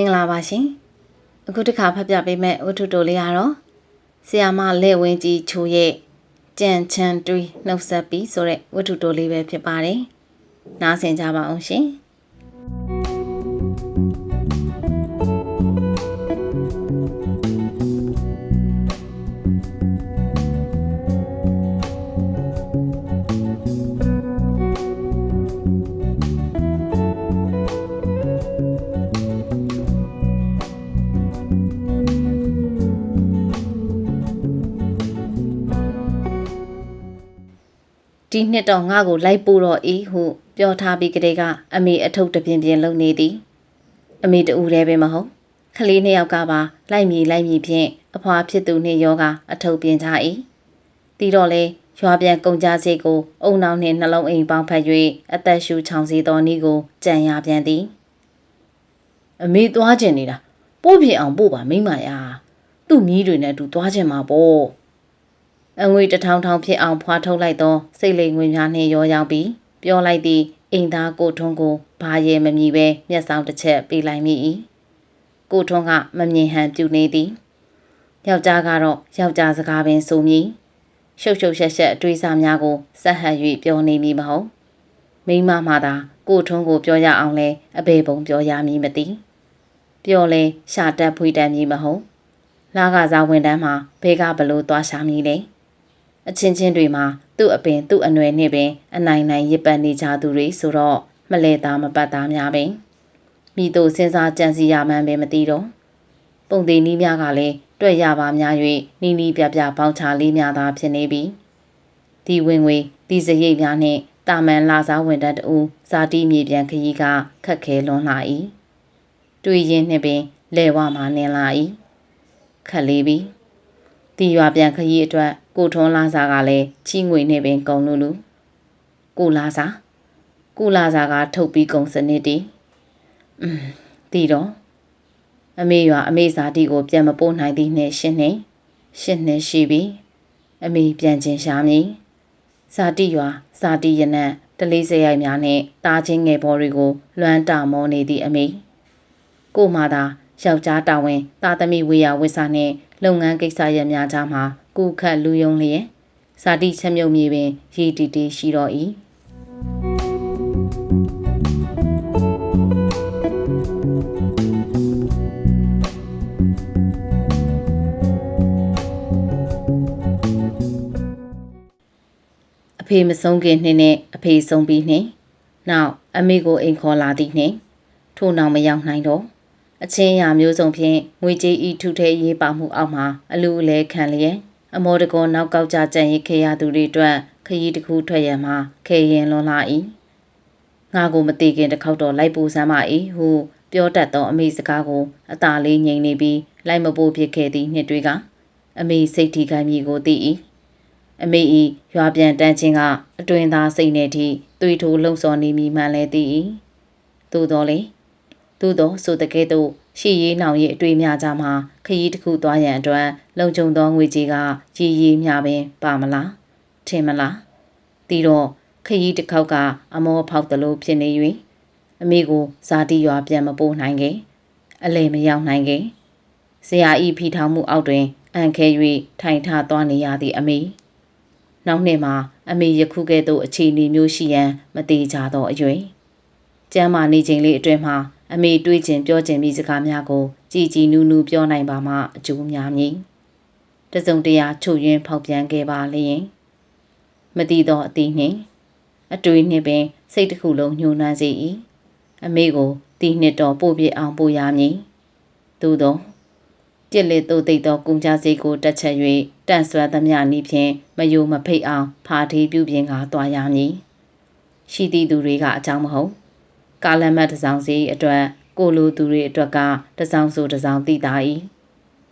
မင်္ဂလာပါရှင်အခုတစ်ခါဖတ်ပြပေးမယ့်ဝတ္ထုတိုလေးကတော့ဆီယာမလက်ဝင်းကြီးချိုရဲ့ကြံချန်တွေးနှုတ်ဆက်ပြီးဆိုတဲ့ဝတ္ထုတိုလေးပဲဖြစ်ပါတယ်နားဆင်ကြပါအောင်ရှင် ဒီနှစ်တော့ငါ့ကိုလိုက်ပို့တော့ဤဟုပြောထားပြီးကလေးကအမေအထုပ်တပြင်းပြင်းလုံနေသည်အမေတူလည်းပဲမဟုတ်ခလေးနှစ်ယောက်ကပါလိုက်မြည်လိုက်မြည်ဖြင့်အဖွာဖြစ်သူနှင့်ယောကအထုပ်ပြင်းကြ၏တီတော့လေရွာပြန်ကုန်ကြစေကို အုံနောက်နှင့်နှလုံးအိမ်ပေါင်းဖက်၍အသက်ရှူချောင်စီတော်နီးကိုကြံရပြန်သည်အမေသွားကျင်နေတာပို့ပြအောင်ပို့ပါမိမယာသူ့မြီးတွေနဲ့အတူသွားကျင်မှာပေါ့ အငွေတစ်ထောင်ထောင်ဖြစ်အောင်ဖွာထုတ်လိုက်သောစိတ်လိမ်ငွေများနှင့်ရောရောက်ပြီးပြောလိုက်သည့်အိမ်သားကိုထွန်းကိုဘာရဲမမြည်ပဲမျက်စောင်းတစ်ချက်ပေးလိုက်မိ၏ကိုထွန်းကမမြင်ဟန်ပြုနေသည်ယောက်ျားကတော့ယောက်ျားစကားပင်ဆိုမည်ရှုပ်ရှုပ်ရှက်ရှက်အတွေးစားများကိုစက်ဟပ်၍ပြောနေမိမဟုတ်မိန်းမမှသာကိုထွန်းကိုပြောရအောင်လဲအဘေပုံပြောရမည်မသိပြောလဲရှာတက်ဖွေတက်မည်မဟုတ်လာကစားဝန်တန်းမှာဘေးကဘလို့သွားရှာမည်လဲ အချင်းချင်းတွေမှာသူ့အပင်သူ့အနွယ်နဲ့ပင်အနိုင်နိုင်ရစ်ပတ်နေကြသူတွေဆိုတော့မလဲသားမပတ်သားများပင်မိတို့စဉ်းစားကြံစည်ရမှန်းပဲမသိတော့ပုံသေးနီးများကလည်းတွေ့ရပါများ၍နီးနီးပြပြပေါင်းချလေးများသာဖြစ်နေပြီဒီဝင်ငွေဒီစရိတ်များနှင့်တာမန်လာစားဝင်တတ်တူဇာတိမြေပြန်ခရီးကခက်ခဲလွန်လာ၏တွေ့ရင်နှင့်ပင်လဲဝမှနင်းလာ၏ခက်လေးပြီ တီရွာပြန်ခရီးအတွက်ကိုထွန်းလာစာကလည်းချီငွေနဲ့ပင်ကုန်လူလူကိုလာစာကိုလာစာကထုတ်ပြီးကုန်စနစ်တီอืมတီတော့အမေရွာအမေဇာတိကိုပြန်မပို့နိုင်သည်နဲ့ရှင်းနေရှင်းနေရှိပြီအမေပြန်ချင်းရှာမည်ဇာတိရွာဇာတိရနံ့တလေးစရိုက်များနဲ့တားချင်းငယ်ဘော်တွေကိုလွမ်းတာမောနေသည့်အမေကိုမှသာယောက်ျားတာဝန်တာသမီဝေယဝိစာနှင့် လုပ်ငန်းကိစ္စရများကြားမှာကုခတ်လူယုံလျက်ဇာတိချက်မြုပ်မြေပင်ရည်တီတီရှိတော်၏အဖေမဆုံးခင်နှင်းနဲ့အဖေဆုံးပြီးနှင်းနောက်အမေကိုအိမ်ခေါ်လာသည်နှင်းထို့နောက်မရောက်နိုင်တော့ အချင်းအရာမျိုးစုံဖြင့်ငွေကြေးဤထုထဲရေးပါမှုအောက်မှာအလူအလဲခံလျက်အမောတကောနောက်ကောက်ကြကြံရိတ်ခဲ့ရသူတွေအတွက်ခရီးတစ်ခုထွက်ရမှာခဲရင်လွန်လာ၏ငါကိုမတိခင်တစ်ခေါက်တော့လိုက်ပူစမ်းပါ၏ဟုပြောတတ်သောအမေစကားကိုအသာလေးငြိမ်နေပြီးလိုက်မပို့ဖြစ်ခဲ့သည့်နှစ်တွေကအမေစိတ်ထိခိုက်မိကိုသိ၏အမေဤရွာပြန်တန်းချင်းကအတွင်သားစိတ်နဲ့ထိသွေးထိုးလှုံ့ဆော်နေမိမှန်လဲသိ၏သို့တော်လေ သို့သောဆိုတကဲ့သို့ရှီရေးနောင်ရဲ့အတွေ့များကြမှာခရီးတစ်ခုသွားရန်အတွက်လုံခြုံသောငွေကြီးကရည်ရည်များပင်ပါမလားထင်မလားတီတော့ခရီးတစ်ခေါက်က အမောဖောက်သလိုဖြစ်နေ၍အမေကိုဇာတိရွာပြန်မပို့နိုင်ခဲ့အလေမရောက်နိုင်ခဲ့ဆရာဤဖီထောင်မှုအောက်တွင်အန်ခဲ၍ထိုင်ထသွားနေရသည့်အမေနောက်နှစ်မှာအမေယခုကဲ့သို့အခြေအနေမျိုးရှိရန်မသေးကြသောအရွယ်ကျမ်းမာနေချိန်လေးအတွင်းမှာ အမေတွေးကျင်ပြောကျင်မိစကားများကိုကြည်ကြည်နူးနူးပြောနိုင်ပါမှအကျိုးများမည်။တစုံတရာချုပ်ယွင်းဖောက်ပြန်ခဲ့ပါလျင်မတိသောအသည်နှင့်အတွေ့နှင့်ပင် စိတ်တစ်ခုလုံးညှိုးနှမ်းစေ၏။အမေကိုတီနှစ်တော်ပို့ပြအောင်ပို့ရမည်။သို့သောပြစ်လက်သို့သိသောကုံကြစိတ်ကိုတက်ချက်၍တန့်ဆွမ်းသမျှနည်းဖြင့်မယိုမဖိတ်အောင်ဖာထေးပြုပြင်ကားသွားရမည်။ရှိသည့်သူတွေကအကြောင်းမဟုတ်။ ကားလက်မှတ်တစ်စောင်စီအတွက်ကိုလိုသူတွေအတွက်ကတစ်စောင်ဆိုတစ်စောင်တည်တာ၏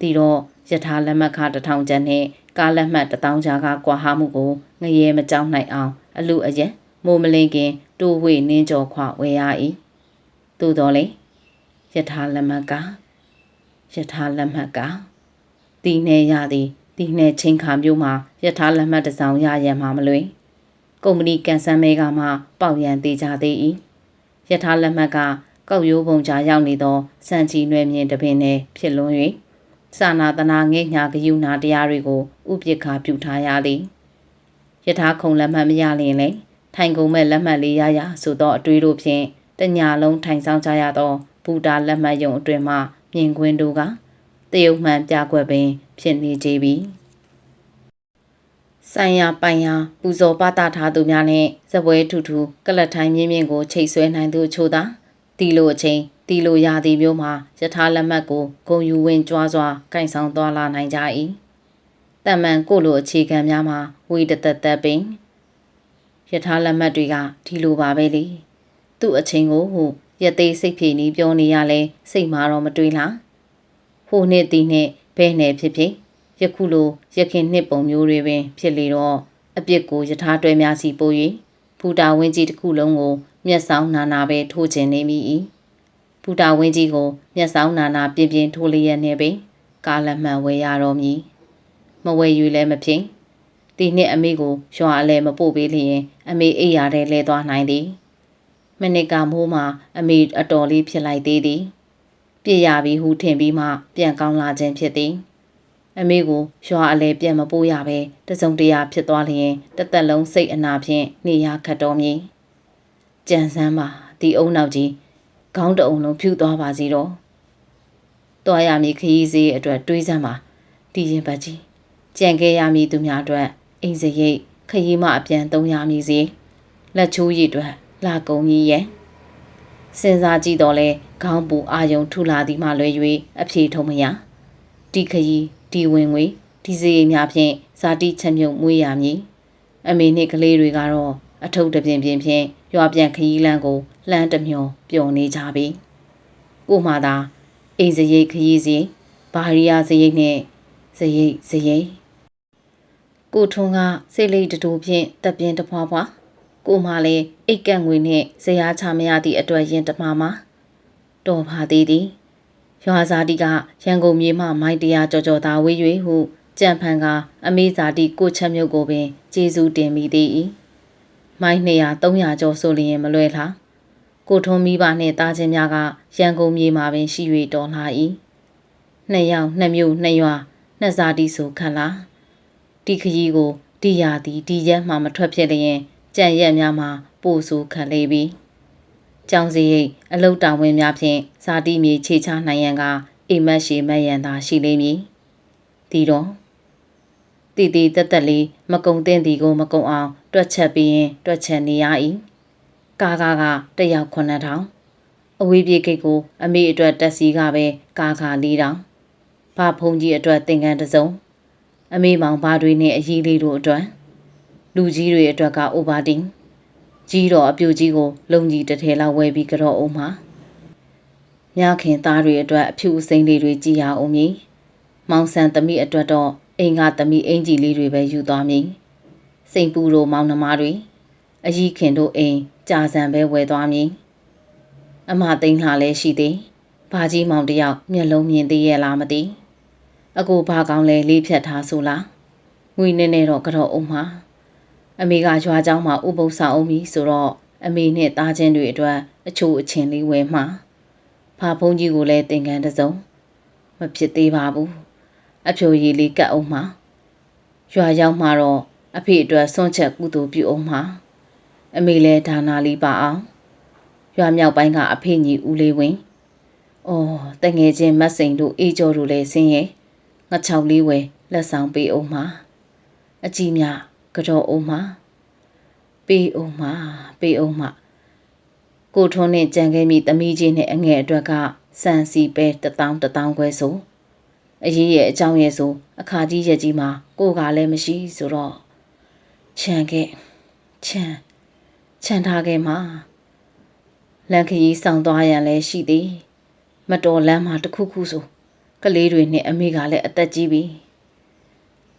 ဒီတော့ယထာလက်မှတ်ခတစ်ထောင်ကျန်နဲ့ကားလက်မှတ်တစ်တောင်းကြားကကွာဟမှုကိုငရဲမကြောက်နိုင်အောင် အလူအယက်မိုးမလင်းခင်တိုးဝေနင်းကြော်ခွဝယ်ရ၏သို့တော်လေယထာလက်မှတ်ကယထာလက်မှတ်ကတီနေရသည်တီနေချင်းခါမျိုးမှာယထာလက်မှတ်တစ်စောင်ရရန်မှာမလွင်ကုမ္ပဏီကန်ဆန်းမဲကမှပေါက်ရန်သေးကြသေး၏ ယထာလက်မှတ်ကကောက်ရိုးပုံကြားရောက်နေသောစံချီနွယ်မြင်တပင်နှင့်ဖြစ်လွန်း၍စာနာတနာငဲ့ညာဂယုဏတရားတွေကိုဥပိ္ပခာပြုထားရသည်ယထာခုံလက်မှတ်မရလျင်လေထိုင်ကုန်မဲ့လက်မှတ်လေးရရဆိုသောအတွေးတို့ဖြင့်တညာလုံးထိုင်ဆောင်ကြရသောဘူတာလက်မှတ်ယုံအတွင်မှမြင်ကွင်းတို့ကတယုတ်မှန်ပြကွက်ပင် ဖြစ်နေကြပြီ ဆိုင်ရာပိုင်ရာပူဇော်ပတထားသူများနဲ့ဇပွဲထူထူကလတ်ထိုင်းမြင့်မြင့်ကိုချိတ်ဆွဲနိုင်သူချို့သာတီလိုအချိန်တီလိုရာသီမျိုးမှာယထာလက်မှတ်ကိုဂုံယူဝင်ကြွားစွာကင်ဆောင်သွားလာနိုင်ကြ၏တမန်ကိုလိုအခြေခံများမှာဝီတသက်သက်ပင်ယထာလက်မှတ်တွေကဒီလိုပါပဲလေသူ့အချိန်ကိုဟိုရသေးစိတ်ဖြေနီးပြောနေရလဲစိတ်မာတော့မတွေးလားဟိုနှစ်တီနှစ်ဘဲနဲ့ဖြစ်ဖြစ် ယခုလိုရခင်နှစ်ပုံမျိုးတွေပင် ဖြစ်လေတော့အပြစ်ကိုယထာတွဲများစီပို့၍ဘူတာဝင်းကြီးတစ်ခုလုံးကို မျက်စောင်းနာနာပဲထိုးကျင်နေမိ၏ဘူတာဝင်းကြီးကိုမျက်စောင်းနာနာပြင်းပြင်းထိုးလျက်နေပင်ကားလက်မှန်ဝဲရတော်မည်မဝဲယူလည်းမဖြစ်ဒီနှစ်အမေကိုရွာအလဲမပို့ပေးလျင် အမေအိပ်ရာထဲလဲသွားနိုင်သည်မနစ်ကမိုးမှာအမေအတော်လေးဖြစ်လိုက်သေးသည် ပြည့်ရပြီဟုထင်ပြီးမှပြန်ကောင်းလာခြင်းဖြစ်သည် အမေကိုရွာအလဲပြန်မပို့ရပဲတစုံတရာဖြစ်သွားလျင်တသက်လုံးစိတ်အနာဖြင့်နေရခတ်တော်မည်ကြံစမ်းပါဒီအုံနောက်ကြီးခေါင်းတအုံလုံးဖြူသွားပါစီတော့တွားရမည်ခရီးစည်းအတွက်တွေးစမ်းပါဒီရင်ပတ်ကြီးကြံခဲ့ရမည်သူများအတွက်အိမ်စရိတ်ခရီးမအပြန်သုံးရမည်စီလက်ချိုးရည်အတွက်လာကုန်ကြီးရဲ့စဉ်းစားကြည့်တော့လဲခေါင်းပူအာယုံထူလာသည်မှလွဲ၍အဖြေထုံမရဒီခရီး ဒီဝင်ငွေဒီစရိတ်များဖြင့်ဇာတိချက်မြုပ်မွေးရမည်အမေနှင့်ကလေးတွေကတော့အထုပ်တပြင်းပြင်းဖြင့်ရွာပြန်ခရီးလမ်းကိုလှမ်းတမျောပျော်နေကြပြီကိုမှသာအိမ်စရိတ်ခရီးစီဘာရီယာစရိတ်နှင့်စရိတ်စရိတ်ကိုထွန်းကစိတ်လေးတူဖြင့်တပ်ပြင်းတဖွာဖွာကိုမလည်းအိတ်ကန့်ငွေနှင့်ဇရာချမရသည့်အတွက်ရင်တမမှာတော်ပါသေးသည် ရွာစာတီကရန်ကုန်မြေမှမိုင်းတရာကြော်ကြော်သာဝေး၍ဟုကြံဖန်ကအမေဇာတိကိုချက်မြုပ်ကိုပင်ကျေးဇူးတင်မိသေး၏မိုင်း200 300ကျော်ဆိုလျင်မလွယ်လားကိုထုံးမိဘနှင့်တားချင်းများကရန်ကုန်မြေမှာပင်ရှိ၍တော်လာ၏နှစ်ယောက်နှစ်မျိုးနှစ်ရွာနှစ်စားတီဆိုခန့်လားဒီခရီးကိုဒီရာသည်ဒီရက်မှမထွက်ဖြစ်လျင်ကြံရက်များမှာပို့ဆိုခံလေပြီ။ ကြောင်စီရိတ်အလုတ်တောင်ဝင်များဖြင့်ဇာတိမြေခြေချနိုင်ရန်ကအိမ်မက်ရှိမက်ရန်သာရှိလိမ့်မည်။ဒီတော့တီတီတက်တက်လေးမကုံသင့်သည်ကိုမကုံအောင် တွက်ချက်ပြီးရင်တွက်ချက်နေရ၏။ကားကားကတယောက်9000အဝေးပြေကိတ်ကို အမေအတွက်တက်စီကပဲကားကား4000ဘာဖုန်ကြီးအတွက်သင်္ကန်းတစ်စုံအမေမောင်ဘာတွေနဲ့အကြီးလေးတို့အတွက်လူကြီးတွေအတွက်ကအိုဘာတင် ကြီးတော်အပြူကြီးကိုလုံကြီးတစ်ထည်လောက်ဝယ်ပြီးကြော့အောင်မှာညခင်သားတွေအတွက်အဖြူအစိမ်းလေးတွေကြည်ရအောင်မည်မောင်ဆန်သမီးအတွက်တော့အိမ်ကသမီးအင်ကြီးလေးတွေပဲယူသွားမည်စိန်ပူတို့မောင်နှမတွေအကြီးခင်တို့အိမ်ကြာစံပဲဝယ်သွားမည်အမသိန်းလှလဲရှိသည်ဘာကြီးမောင်တယောက်မျက်လုံးမြင်သေးရဲ့လားမသိအကိုဘာကောင်းလဲလေးဖြတ်ထားဆိုလားငွေနဲ့နဲ့တော့ကြော့အောင်မှာ အမေကရွာเจ้าမှာဥပုသ်ဆောင်အောင်ပြီဆိုတော့အမေနဲ့သားချင်းတွေအတွက်အချို့အချင်းလေးဝဲမှာဖာဖုန်းကြီးကိုလည်းသင်္ကန်းတစုံမဖြစ်သေးပါဘူးအဖြိုရည်လေးကတ်အောင်မှာရွာရောက်မှာတော့အဖေအတွက်စွန့်ချက်ကုသိုလ်ပြုအောင်မှာအမေလည်းဒါနာလေးပါအောင်ရွာမြောက်ပိုင်းကအဖေညီဦးလေးဝင်အော်တငယ်ချင်းမတ်စိန်တို့အေးကျော်တို့လည်းဆင်းရဲ့ငါချောက်လေးဝဲလက်ဆောင်ပေးအောင်မှာအကြီးများ ကြော်အောင်မှာပေးအောင်မှာပေးအောင်မှာကိုထွန်းနဲ့ကြံခဲ့မိသမီးချင်းနဲ့အငယ်အတွက်ကစံစီပဲတထောင်တထောင်ခွဲဆိုအရေးရဲ့အကြောင်းရဲ့ဆိုအခါကြီးရဲ့ကြီးမှာကိုကလည်းမရှိဆိုတော့ခြံခဲ့ခြံခြံထားခဲ့မှာလန်ခရီးဆောင်သွားရန်လည်းရှိသည် မတော်လမ်းမှာတခုခုဆိုကလေးတွေနဲ့အမေကလည်းအသက်ကြီးပြီ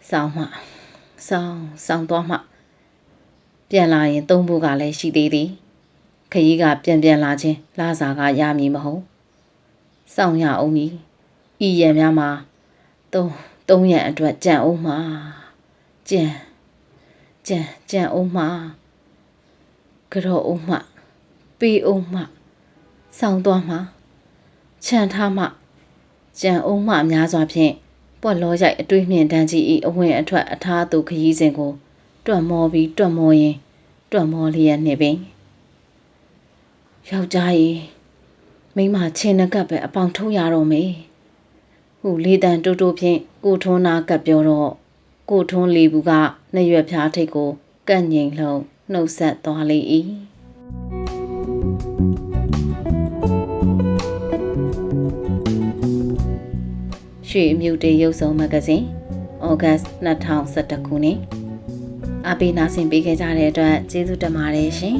ဆောင်မှ ဆောင်းဆောင်းသွားမှပြန်လာရင်သုံးဖို့ကလည်းရှိသေးသည်ခရီးကပြန်ပြန်လာခြင်းလာစာကရမည်မဟုတ်စောင့်ရအောင်မည်ဤရံများမှာသုံးသုံးရံအတွက်ကြံအောင်မှာကြံကြံကြံအောင်မှာကြောအောင်မှာပေးအောင်မှာဆောင်းသွားမှခြံထားမှကြံအုံးမှအများစွာဖြင့် ပွက်လောရိုက်အတွေးမြင့်တန်းကြီးဤအဝင်အထွက်အထားသူခရီးစဉ်ကို တွတ်မောပြီးတွတ်မောရင်တွတ်မောလျက်နေပင်ယောက်ျားကြီးမိန်းမချင်းနှကပ်ပဲအပေါင်ထုံးရတော့မေဟုလေးတန်တိုးတိုးဖြင့်ကိုထွန်းနာကပ်ပြောတော့ကိုထွန်းလီဘူးကနှစ်ရွက်ဖြားထိတ်ကိုကန့်ငိန်လှုံနှုတ်ဆက်သွားလေ၏ ရွှေအမြူတေရုပ်ဆောင်မဂ္ဂဇင်းဩဂတ်2011ခုနှစ်အပိနာဆင်ပေးခဲ့ကြတဲ့အတွက်ကျေးဇူးတင်ပါတယ်ရှင်